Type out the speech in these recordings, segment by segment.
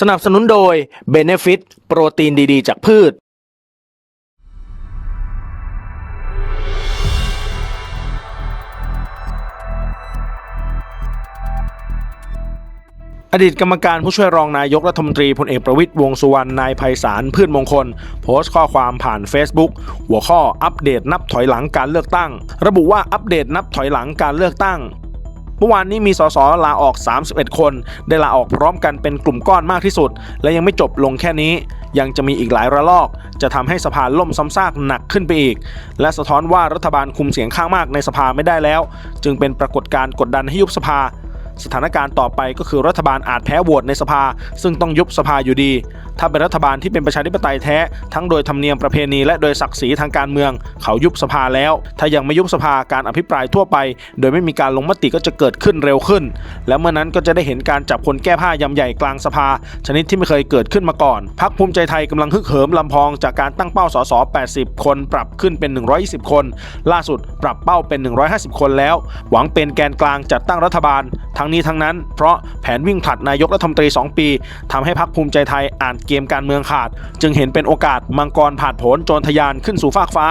สนับสนุนโดย Benefit โปรตีนดีๆ จากพืช อดีตกรรมการผู้ช่วยรองนายกรัฐมนตรีพลเอกประวิตยวงสุวรรณนายไพศาลพืชมงคล โพสต์ข้อความผ่าน Facebook หัวข้ออัปเดตนับถอยหลังการเลือกตั้ง ระบุว่าอัปเดตนับถอยหลังการเลือกตั้ง เมื่อวานนี้มีสสลาออก 31 คน ได้ลาออกพร้อมกันเป็นกลุ่มก้อนมากที่สุด และยังไม่จบลงแค่นี้ ยังจะมีอีกหลายระลอก จะทำให้สภาล่มซ้ำซากหนักขึ้นไปอีก และสะท้อนว่ารัฐบาลคุมเสียงข้างมากในสภาไม่ได้แล้ว จึงเป็นปรากฏการณ์กดดันให้ยุบสภา สถานการณ์ต่อไปก็คือรัฐบาลอาจแพ้โหวตในสภา ซึ่งต้องยุบสภาอยู่ดี ถ้าเป็นรัฐบาลที่เป็นประชาธิปไตยแท้ ทั้งโดยธรรมเนียมประเพณีและโดยศักดิ์ศรีทางการเมือง เขายุบสภาแล้ว ถ้ายังไม่ยุบสภาการอภิปรายทั่วไป โดยไม่มีการลงมติก็จะเกิดขึ้นเร็วขึ้น และเมื่อนั้นก็จะได้เห็นการจับคนแก้ผ้ายำใหญ่กลางสภา ชนิดที่ไม่เคยเกิดขึ้นมาก่อนพรรคภูมิใจไทยกำลังฮึกเหิมลำพองจากการตั้งเป้าสส80 คน ปรับขึ้นเป็น 120 คน ล่าสุดปรับเป้าเป็น 150 คนแล้ว หวังเป็นแกนกลางจัดตั้งรัฐบาล ทั้งนี้ทั้งนั้นเพราะแผนวิ่งผลัดนายกรัฐมนตรี 2 ปีทำให้พักภูมิใจไทยอ่านเกมการเมืองขาด จึงเห็นเป็นโอกาสมังกรผ่านผลโจรทยานขึ้นสู่ฟากฟ้า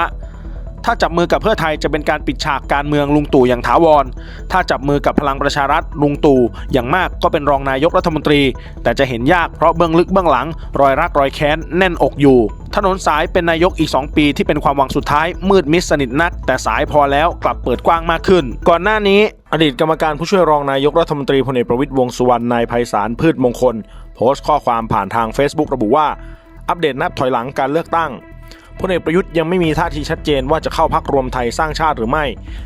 ถ้าจับมือกับเพื่อไทยจะเป็นการปิดฉากการเมืองลุงตู่อย่างถาวร ถ้าจับมือกับพลังประชารัฐลุงตู่อย่างมากก็เป็นรองนายกรัฐมนตรี แต่จะเห็นยากเพราะเบื้องลึกเบื้องหลัง รอยรักรอยแค้นแน่นอกอยู่ ถนนสายเป็นนายกอีก 2 ปีที่เป็นความหวังสุดท้ายมืดมิดสนิทนัก แต่สายพอแล้วกลับเปิดกว้างมากขึ้น ก่อนหน้านี้อดีตกรรมการผู้ช่วยรองนายกรัฐมนตรีพลเอกประวิตยวงสุวรรณนายไพศาลพืชมงคล โพสต์ข้อความผ่านทาง Facebook ระบุว่า อัปเดตนับถอยหลังการเลือกตั้ง พลเอกประยุทธ์ยังไม่มีท่าทีชัดเจนว่าจะเข้าพักรวมไทยสร้างชาติหรือไม่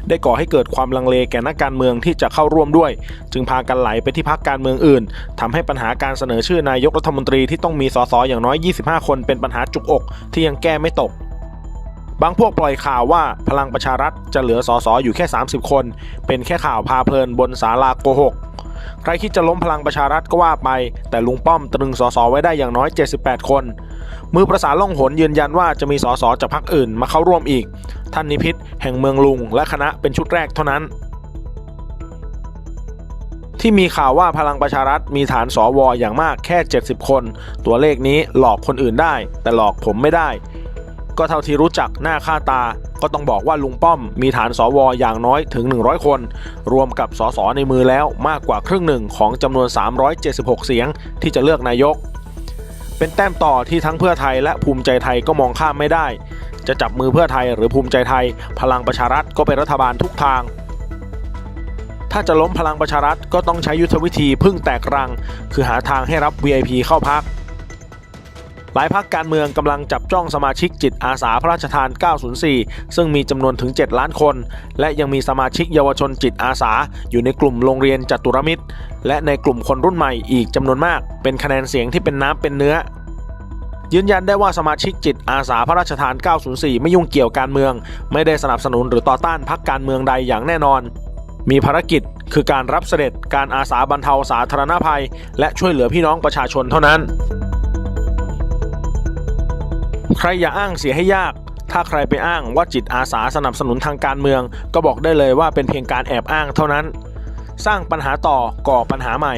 ได้ก่อให้เกิดความลังเลแก่นักการเมืองที่จะเข้าร่วมด้วย จึงพากันไหลไปที่พักการเมืองอื่นทำให้ปัญหาการเสนอชื่อนายกรัฐมนตรีที่ต้องมีสสอย่างน้อย 25 คนเป็นปัญหาจุกอกที่ยังแก้ไม่ตกบางพวกปล่อยข่าวว่าพลังประชารัฐจะเหลือสอสอยู่แค่ 30 คน เป็นแค่ข่าวพาเพลินบนศาลาโกหก ใครคิดจะล้มพลังประชารัฐก็ว่าไป แต่ลุงป้อมตรึงสสไว้ได้อย่างน้อย 78 คน มือประสานล่องหนยืนยันว่าจะมีสสจากพรรคอื่นมาเข้าร่วมอีก ท่านนิพิษแห่งเมืองลุง และคณะเป็นชุดแรกเท่านั้น ที่มีข่าวว่าพลังประชารัฐมีฐานสวอย่างมากแค่ 70 คน ตัวเลขนี้หลอกคนอื่นได้ แต่หลอกผมไม่ได้ ก็เท่าที่รู้จักหน้าค่าตา ก็ต้องบอกว่าลุงป้อมมีฐานสวอย่างน้อยถึง 100 คน รวมกับสสในมือแล้วมากกว่าครึ่งหนึ่งของจำนวน 376 เสียงที่จะเลือกนายก เป็นแต้มต่อที่ทั้งเพื่อไทยและภูมิใจไทยก็มองข้ามไม่ได้ จะจับมือเพื่อไทยหรือภูมิใจไทย พลังประชารัฐก็เป็นรัฐบาลทุกทางถ้าจะล้มพลังประชารัฐก็ต้องใช้ยุทธวิธีพึ่งแตกรัง คือหาทางให้รับ VIP เข้าพัก หลายพักการเมืองกำลังจับจ้องสมาชิกจิตอาสาพระราชทาน 904 ซึ่งมีจำนวนถึง 7 ล้านคน และยังมีสมาชิกเยาวชนจิตอาสา อยู่ในกลุ่มโรงเรียนจตุรมิตร และในกลุ่มคนรุ่นใหม่อีกจำนวนมาก เป็นคะแนนเสียงที่เป็นน้ำเป็นเนื้อยืนยันได้ว่าสมาชิกจิตอาสาพระราชทาน 904 ไม่ยุ่งเกี่ยวการเมือง ไม่ได้สนับสนุนหรือต่อต้านพักการเมืองใดอย่างแน่นอน มีภารกิจคือการรับเสด็จการอาสาบรรเทาสาธารณภัย และช่วยเหลือพี่น้องประชาชนเท่านั้น ใครอย่าอ้างเสียให้ยาก ถ้าใครไปอ้างว่าจิตอาสาสนับสนุนทางการเมือง ก็บอกได้เลยว่าเป็นเพียงการแอบอ้างเท่านั้น สร้างปัญหาต่อก่อปัญหาใหม่